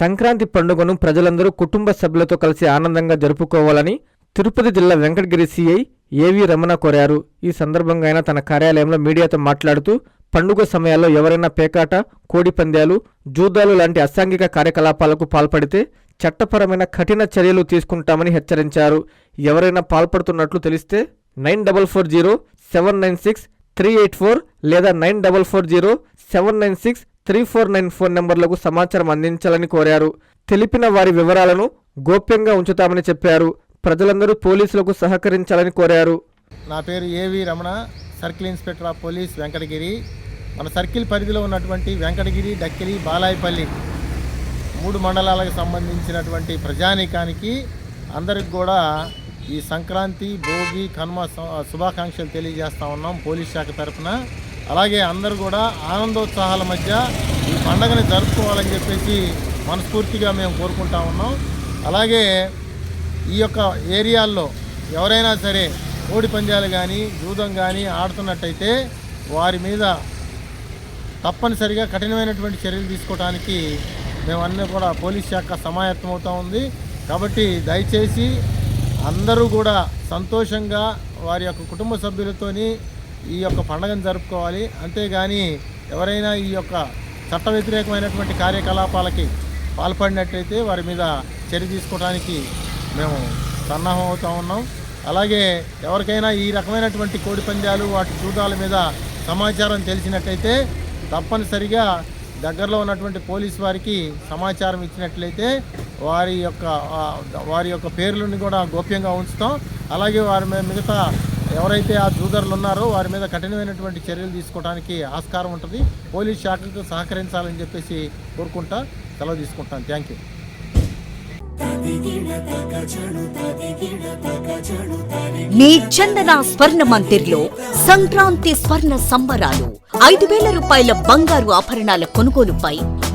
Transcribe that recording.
సంక్రాంతి పండుగను ప్రజలందరూ కుటుంబ సభ్యులతో కలిసి ఆనందంగా జరుపుకోవాలని తిరుపతి జిల్లా వెంకటగిరి సిఐ ఏవి రమణ కోరారు. ఈ సందర్భంగా ఆయన తన కార్యాలయంలో మీడియాతో మాట్లాడుతూ పండుగ సమయాల్లో ఎవరైనా పేకాట కోడి పందాలు జూదాలు లాంటి అసాంఘిక కార్యకలాపాలకు పాల్పడితే చట్టపరమైన కఠిన చర్యలు తీసుకుంటామని హెచ్చరించారు. ఎవరైనా పాల్పడుతున్నట్లు తెలిస్తే nine double four zero seven nine six three eight four లేదా nine double four zero seven nine six three four nine phone నెంబర్లకు సమాచారం అందించాలని కోరారు. తెలిపిన వారి వివరాలను గోప్యంగా ఉంచుతామని చెప్పారు. ప్రజలందరూ పోలీసులకు సహకరించాలని కోరారు. నా పేరు AV Ramana. Circle inspector of police Venkatagiri. మన సర్కిల్ పరిధిలో ఉన్నటువంటి వెంకటగిరి డక్కిలి బాలాయపల్లి మూడు మండలాలకు సంబంధించినటువంటి ప్రజానీకానికి అందరికి కూడా ఈ సంక్రాంతి భోగి కనుమ శుభాకాంక్షలు తెలియజేస్తా ఉన్నాం పోలీస్ శాఖ తరఫున అలాగే అందరూ కూడా ఆనందోత్సాహాల మధ్య ఈ పండగని జరుపుకోవాలని చెప్పేసి మనస్ఫూర్తిగా మేము కోరుకుంటా ఉన్నాం. అలాగే ఈ యొక్క ఏరియాల్లో ఎవరైనా సరే కోడి పందాలు కానీ జూదం కానీ ఆడుతున్నట్టయితే వారి మీద తప్పనిసరిగా కఠినమైనటువంటి చర్యలు తీసుకోవడానికి మేమన్నీ కూడా పోలీస్ శాఖ సమాయత్తమవుతా ఉంది. కాబట్టి దయచేసి అందరూ కూడా సంతోషంగా వారి యొక్క కుటుంబ సభ్యులతోని ఈ యొక్క పండుగను జరుపుకోవాలి. అంతేగాని ఎవరైనా ఈ యొక్క చట్ట వ్యతిరేకమైనటువంటి కార్యకలాపాలకి పాల్పడినట్టయితే వారి మీద చర్య తీసుకోవడానికి మేము సన్నాహం అవుతూ ఉన్నాం. అలాగే ఎవరికైనా ఈ రకమైనటువంటి కోడి పందాలు వాటి చూడాల మీద సమాచారం తెలిసినట్టయితే తప్పనిసరిగా దగ్గరలో ఉన్నటువంటి పోలీస్ వారికి సమాచారం ఇచ్చినట్లయితే వారి యొక్క వారి యొక్క పేర్లను కూడా గోప్యంగా ఉంచుతాం. అలాగే వారి మిగతా ఎవరైతే ఆ జూదర్లు ఉన్నారో వారి మీద కఠినమైనటువంటి చర్యలు తీసుకోవడానికి ఆస్కారం ఉంటుంది. పోలీస్ శాఖలతో సహకరించాలని చెప్పేసి కోరుకుంటా సెలవు తీసుకుంటాను. Thank you. మీ చందన స్వర్ణ మందిర్లో సంక్రాంతి స్వర్ణ సంబరాలు. ఐదు వేల రూపాయల బంగారు ఆభరణాల కొనుగోలుపై